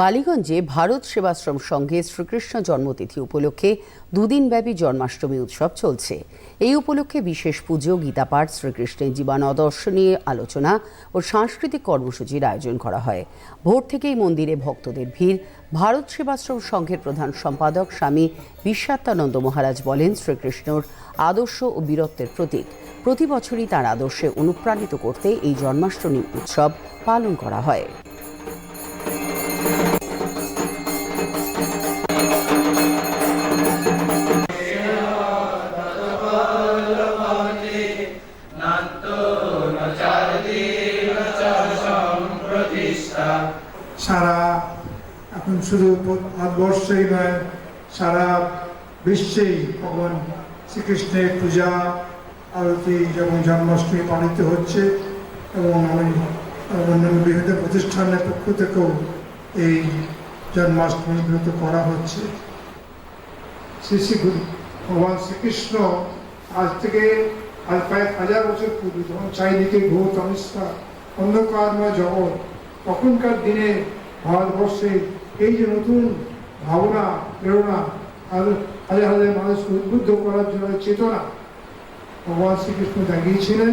বালিগঞ্জে ভারত সেবাশ্রম সংঘে শ্রীকৃষ্ণ জন্মতিথি উপলক্ষে দুদিনব্যাপী জন্মাষ্টমী উৎসব চলছে। এই উপলক্ষে বিশেষ পুজো, গীতাপাঠ, শ্রীকৃষ্ণের জীবনাদর্শ নিয়ে আলোচনা ও সাংস্কৃতিক কর্মসূচির আয়োজন করা হয়। ভোর থেকেই মন্দিরে ভক্তদের ভিড়। ভারত সেবাশ্রম সংঘের প্রধান সম্পাদক স্বামী বিশ্বাত্মানন্দ মহারাজ বলেন, শ্রীকৃষ্ণর আদর্শ ও বীরত্বের প্রতীক। প্রতি বছরই তার আদর্শে অনুপ্রাণিত করতে এই জন্মাষ্টমী উৎসব পালন করা হয়। সারা এখন শুধু ভারতবর্ষেই নয়, সারা বিশ্বেই ভগবান শ্রীকৃষ্ণের পূজা, আরতি যেমন জন্মাষ্টমী পালিত হচ্ছে, এবং আমি অন্যান্য বিভিন্ন প্রতিষ্ঠানের পক্ষ থেকেও এই জন্মাষ্টমী ব্রত করা হচ্ছে। শ্রী শ্রী ভগবান শ্রীকৃষ্ণ আজ থেকে আজ প্রায় হাজার বছর পূর্বে যখন চারিদিকে ঘোর তমিষ্ঠা অন্ধকারময় জগৎ, তখনকার দিনে ভারতবর্ষে এই যে নতুন ভাবনা, প্রেরণা হাজার হাজার মানুষকে উদ্বুদ্ধ করার জন্য চেতনা, ভগবান শ্রীকৃষ্ণ জাগিয়েছিলেন।